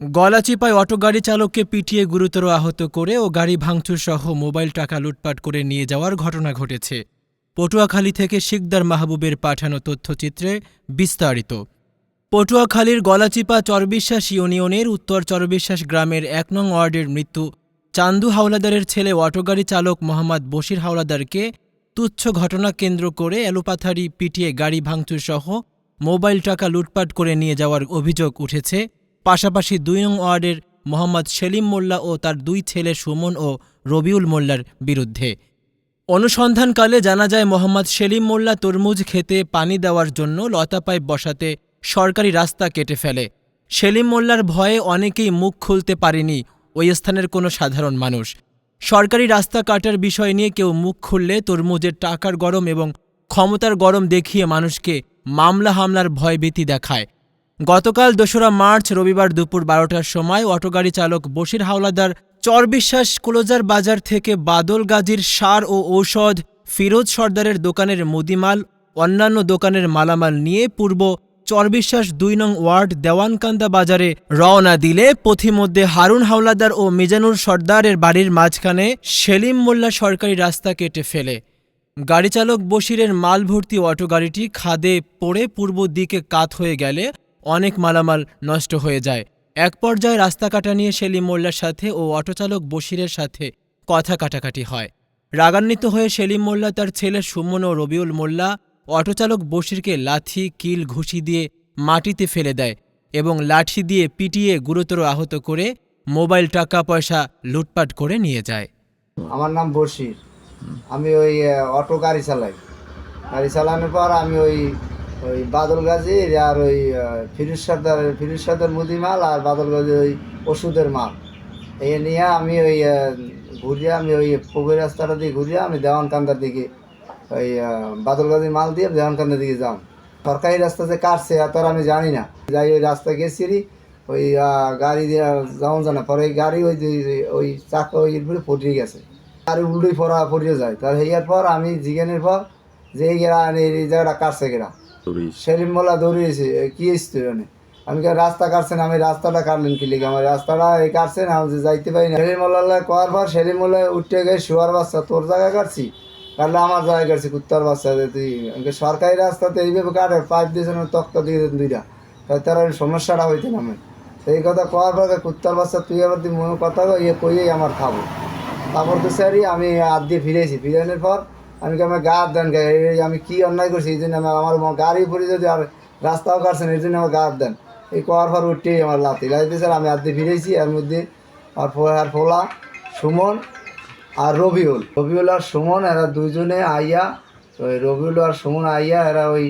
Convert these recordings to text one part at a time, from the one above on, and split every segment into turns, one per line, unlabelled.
গলাচিপায় auto গাড়ি চালককে পিটিয়ে গুরুতর আহত করে ও গাড়ি ভাঙচুর সহ মোবাইল টাকা লুটপাট করে নিয়ে যাওয়ার ঘটনা ঘটেছে। পটুয়াখালী থেকে শিকদার মাহবুবের পাঠানো তথ্যচিত্রে বিস্তারিত। পটুয়াখালীর গলাচিপা চরবিশ্বাস ইউনিয়নের উত্তর চরবিশ্বাস গ্রামের এক নং ওয়ার্ডের মৃত্যু। চান্দু হাওলাদারের ছেলে অটোগাড়ি চালক মোহাম্মদ বশির হাওলাদারকে তুচ্ছ ঘটনা কেন্দ্র করে এলোপাথারি পিটিয়ে গাড়ি ভাঙচুর সহ মোবাইল টাকা লুটপাট করে নিয়ে যাওয়ার অভিযোগ উঠেছে পাশাপাশি দুই নং ওয়ার্ডের মোহাম্মদ সেলিম মোল্লা ও তার দুই ছেলে সুমন ও রবিউল মোল্লার বিরুদ্ধে। অনুসন্ধানকালে জানা যায়, মোহাম্মদ সেলিম মোল্লা তরমুজ খেতে পানি দেওয়ার জন্য লতা পাইপ বসাতে সরকারি রাস্তা কেটে ফেলে। সেলিম মোল্লার ভয়ে অনেকেই মুখ খুলতে পারেনি, ওই স্থানের কোনো সাধারণ মানুষ। সরকারি রাস্তা কাটার বিষয় নিয়ে কেউ মুখ খুললে তরমুজের টাকার গরম এবং ক্ষমতার গরম দেখিয়ে মানুষকে মামলা হামলার ভয়ভীতি দেখায়। গতকাল দোসরা মার্চ, রবিবার দুপুর বারোটার সময় অটোগাড়ি চালক বশির হাওলাদার চরবিশ্বাস কুলোজার বাজার থেকে বাদল গাজীর সার ও ঔষধ, ফিরোজ সর্দারের দোকানের মুদিমাল, অন্যান্য দোকানের মালামাল নিয়ে পূর্ব চরবিশ্বাস দুই নং ওয়ার্ড দেওয়ানকান্দা বাজারে রওনা দিলে পথিমধ্যে হারুন হাওলাদার ও মিজানুর সর্দারের বাড়ির মাঝখানে সেলিম মোল্লা সরকারি রাস্তা কেটে ফেলে। গাড়িচালক বশিরের মাল অটো গাড়িটি খাদে পড়ে পূর্ব দিকে কাত হয়ে গেলে অনেক মালামাল নষ্ট হয়ে যায়। এক পর্যায়ে রাস্তা কাটা নিয়ে সেলিম মোল্লার সাথে ও অটোচালক বশিরের সাথে কথা কাটাকাটি হয়। রাগান্বিত হয়ে সেলিম মোল্লা তার ছেলে সুমন ও রবিউল মোল্লা অটোচালক বশিরকে লাথি, কিল, ঘুষি দিয়ে মাটিতে ফেলে দেয় এবং লাঠি দিয়ে পিটিয়ে গুরুতর আহত করে মোবাইল, টাকা, পয়সা লুটপাট করে নিয়ে যায়।
আমার নাম বশির। আমি ওই অটো গাড়ি চালাই। গাড়ি চালানোর পর আমি ওই ওই বাদল গাজীর আর ওই ফিরোজ সর্দার ফিরোজ সর্দার মুদি মাল আর বাদল গাজীর ওই ওষুধের মাল। এই নিয়ে আমি ওই ঘুরিয়ে আমি ওই পুকুর রাস্তাটা দিয়ে ঘুরিয়ে আমি দেওয়ানকান্দার দিকে, ওই বাদল গাজীর মাল দিয়ে দেওয়ানকান্দার দিকে যাম। সরকারি রাস্তা যে কাটছে এত আমি জানি না। যাই ওই রাস্তা গেছিলি ওই গাড়ি দিয়ে যাওয়া জানা পরে ওই গাড়ি ওই ওই চাকা ওই উপরে পটিয়ে গেছে। আর উল্টোই পড়া পড়িয়ে যায়। তার হইয়ার পর আমি জিজ্ঞানের পর যে এই জায়গাটা কাটছে গেরা সেলিম মোল্লা দৌড়িয়েছে কি এসছে এখানে? আমি রাস্তা কাটছেন আমি রাস্তাটা কাটলেন কি লিখে আমার রাস্তাটা এই কাটছেন আমি যাইতে পারি না। সেলিম মোল্লা করার পর সেলিম মোল্লা উঠে গেছে শুয়ার বাচ্চা, তোর জায়গায় কাটছি? কাটলে আমার জায়গায় কাটছি, কুত্তার বাচ্চা তুই সরকারি রাস্তাতে এইভাবে কাটে? পাইপ দিয়েছেন তক্তা দিয়ে দেন দুইটা। তাই তার সমস্যাটা হইতে নামে এই কথা কওয়ার পর কুত্তার বাচ্চা, তুই আবার তুই মনে কথা ইয়ে কইয়েই আমার খাব। তারপর তো স্যারই আমি হাত দিয়ে ফিরেছি ফিরানোর পর আমি কি আমার গা দেন আমি কি অন্যায় করছি? এই জন্য আমার আমার গাড়ি পরে যদি আর রাস্তাও কাটছেন এই জন্য আমার গা দেন। এই করার পর উঠতেই আমার লাতি লাইতে স্যার আমি হাত ফিরেছি, এর মধ্যে আর আর ফোলা, সুমন আর রবিউল। রবিউল আর সুমন, এরা দুজনে আইয়া, ওই রবিউল আর সুমন আইয়া, এরা ওই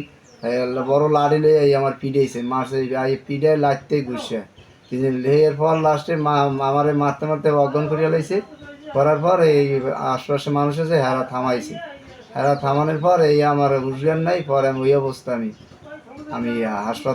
বড় লাড়ি লই এই আমার পিডেছে মাসে আই পিডে লাইতে ঘুরছে। এর পর লাস্টে আমারে মারতে মারতে অজ্ঞান করিয়া লাইছে। করার পর এই আশপাশে মানুষ আছে হেরা থামাইছে। হেরা থামানোর পর এই আমার হুশজ্ঞান নাই পরে আমি ওই অবস্থা আমি আমি হাসপাতাল